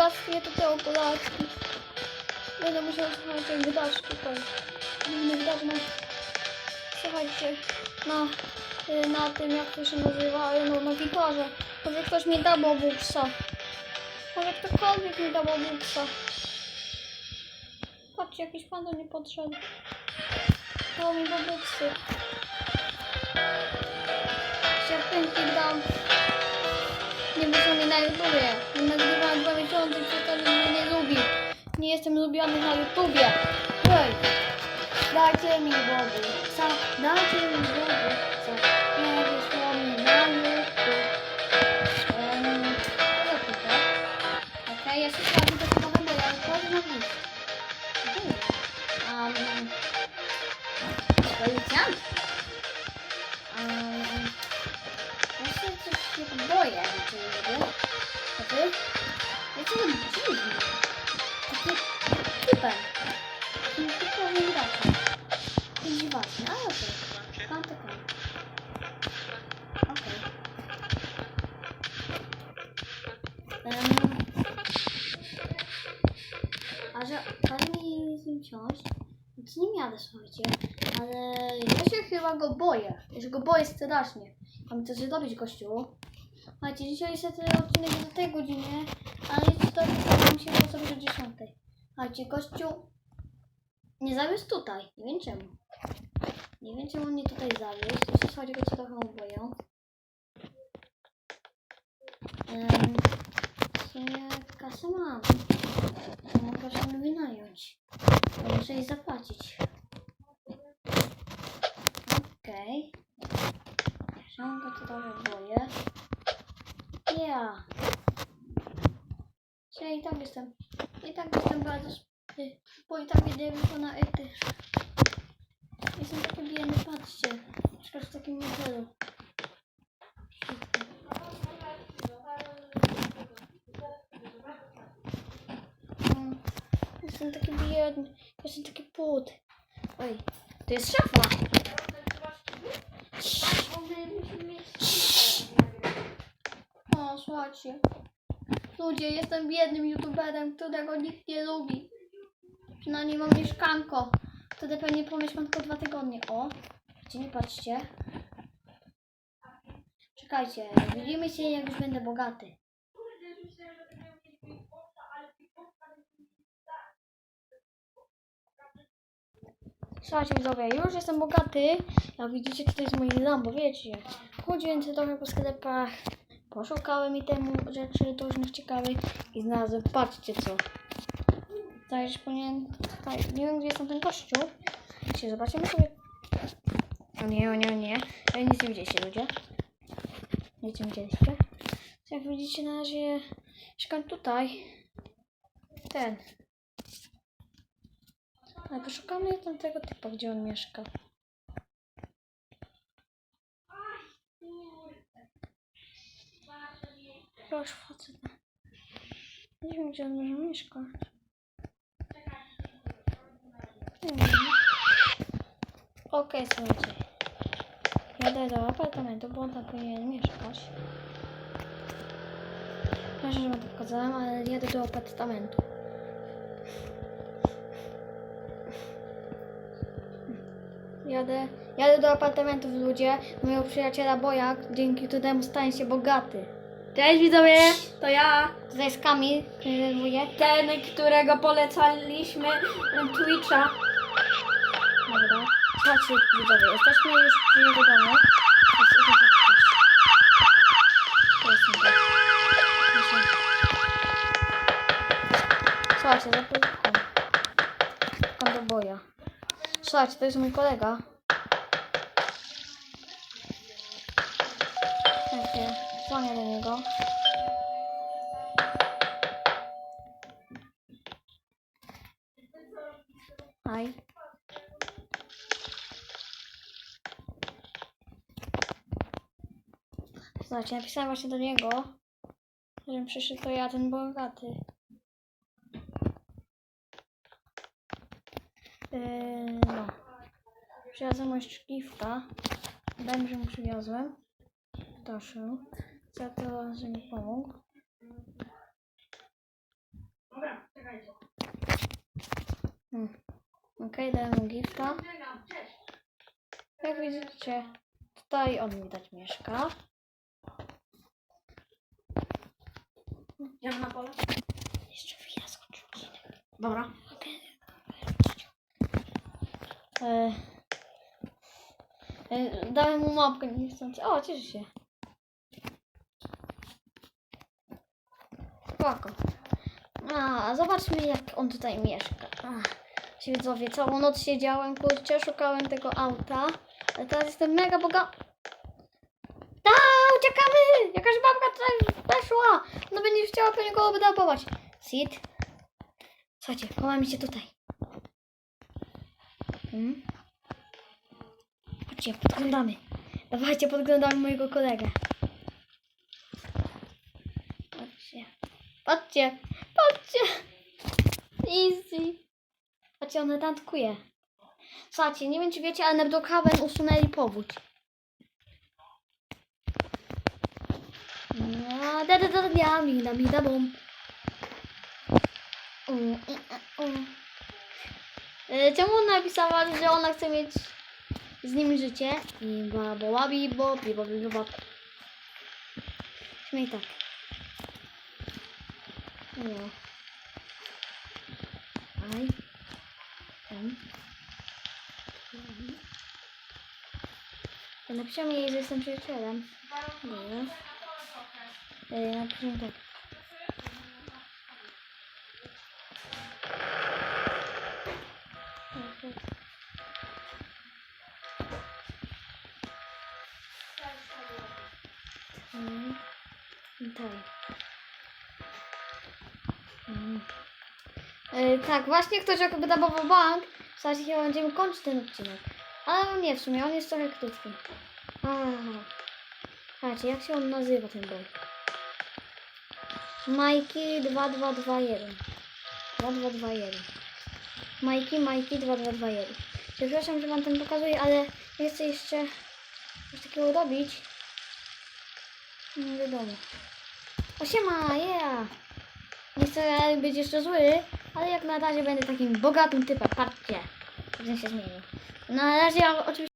bogactwie to te okularki. Będę musiał słuchajcie wydać tutaj. Nie wydać na... Słuchajcie, na, y, na tym jak to się nazywa, no na gitarze. Może ktoś mi da bobuksa. Może ktokolwiek mi da bobuksa. Patrzcie, jakiś pan do mnie podszedł. Dał mi bobuksy. Się pięknie dam. Na YouTubie. Nagrywałem dwa miesiące, przecież mnie nie lubi. Nie jestem lubiony na YouTubie. Hej, dajcie mi bobuksa. Dajcie mi bobuksa. Jadę, słuchajcie. Ale ja się chyba go boję. Ja się go boję strasznie. Mam coś zrobić, gościu. Słuchajcie, dzisiaj jest ten odcinek do tej godziny, ale jest to mam się było sobie do 10. Słuchajcie, gościu nie zawiózł tutaj. Nie wiem czemu. Nie wiem czemu mnie tutaj zawiózł. Się słuchajcie, go się trochę boję. Um, w sumie kasę mam. Mogę sobie wynająć. Ale Muszę jej zapłacić. Okej. Okay. go to trochę boję. Ja. Ja i tak jestem. I tak jestem bardzo bo i tak idę na ety. Jestem taki biedny, patrzcie. Mieszkasz w takim modelu. Jestem taki biedny. Jestem taki płód. Oj, to jest szafa. O, słuchajcie. Ludzie, jestem biednym youtuberem, którego nikt nie lubi. Przynajmniej mam mieszkanko. Wtedy pewnie pomieszkam tylko dwa tygodnie. O, gdzie nie patrzcie. Czekajcie, widzimy się jak już będę bogaty. Słuchajcie widzowie, już jestem bogaty. Jak widzicie, tutaj jest moje Lambo, wiecie. Chodziłem trochę po sklepach, poszukałem i temu rzeczy różnych ciekawych i znalazłem, patrzcie co. Już powinien, tutaj, nie wiem gdzie jest ten kościół. Wiecie, zobaczymy sobie. O nie, o nie, o nie. Ale nic nie widzieliście ludzie. Nic nie widzieliście. Jak widzicie na razie mieszkam tutaj. Ten. Ale poszukamy tamtego typa, gdzie on mieszka. Proszę, facet. Nie wiem, gdzie on może mieszkać. Wiem. Okej, słuchajcie. Jadę do apartamentu, bo on tam powinien mieszkać. Proszę, że mu to pokazałem, ale jadę do apartamentu. Jadę, jadę do apartamentów ludzie, mojego przyjaciela Boja, dzięki któremu stanie się bogaty. Cześć widzowie, to ja, Tutaj jest Kamil, który wuje. ten, którego polecaliśmy Twitcha. Dobra. Słuchajcie, widzowie, jesteśmy już przy jego domu. Teraz idę. To jest. Proszę. Słuchajcie, zapytam. Do boja. Słuchajcie, to jest mój kolega. Słuchajcie, dzwonię do niego. Hi. Słuchajcie, napisałem właśnie do niego, że przyszedł to ja, ten bogaty. Yy, no. Przywiozłem już szlifka. Będzie mu przywiozłem. Proszę. Za to, że mi pomógł. Dobra, czekajcie. Hmm. Okej, okay, dałem mu gifta. Jak widzicie, tutaj on widać mieszka. Idziemy na pole? Jeszcze chwila skoczył Dobra. E, e, dałem mu mapkę niechcący. O, cieszę się. Spoko. A, zobaczmy jak on tutaj mieszka. Się widzowie, całą noc siedziałem, kurczę, szukałem tego auta. Ale teraz jestem mega boga... Ta, uciekamy! Jakaś babka tutaj weszła! Ona będzie chciała pewnie go obdabować. Sid. Słuchajcie, chowamy się tutaj. Hmm? Chodźcie, podglądamy. Dawajcie, podglądamy mojego kolegę. Patrzcie. Patrzcie, patrzcie. Easy. Patrzcie, ona tantkuje. Słuchajcie, nie wiem czy wiecie, ale na Brookhaven usunęli powódź. No, da da da da da da bum. U, u, u, u. E, Czemu ona napisała, że ona chce mieć z nim życie? I babo, bibo, bibo, bibo. Śmiej tak. No. Aj. Tam. Ja napiszemy jej, że jestem przyjacielem. Nie. E, Napiszę tak. Tak, Mm. Tak. Mm. E, tak, właśnie ktoś jakby dabował bank. W zasadzie chyba będziemy kończyć ten odcinek. Ale nie, w sumie on jest trochę krótki. Aha. Patrzcie, jak się on nazywa ten boy? Majki 2221. 2221. Majki, Majki 2221. Przepraszam, że wam ten pokazuję, ale nie chcę jeszcze coś takiego robić. Nie wiadomo. O siema, yeah! Nie chcę być jeszcze zły, ale jak na razie będę takim bogatym typem. Patrzcie, jak się zmienił. Na razie oczywiście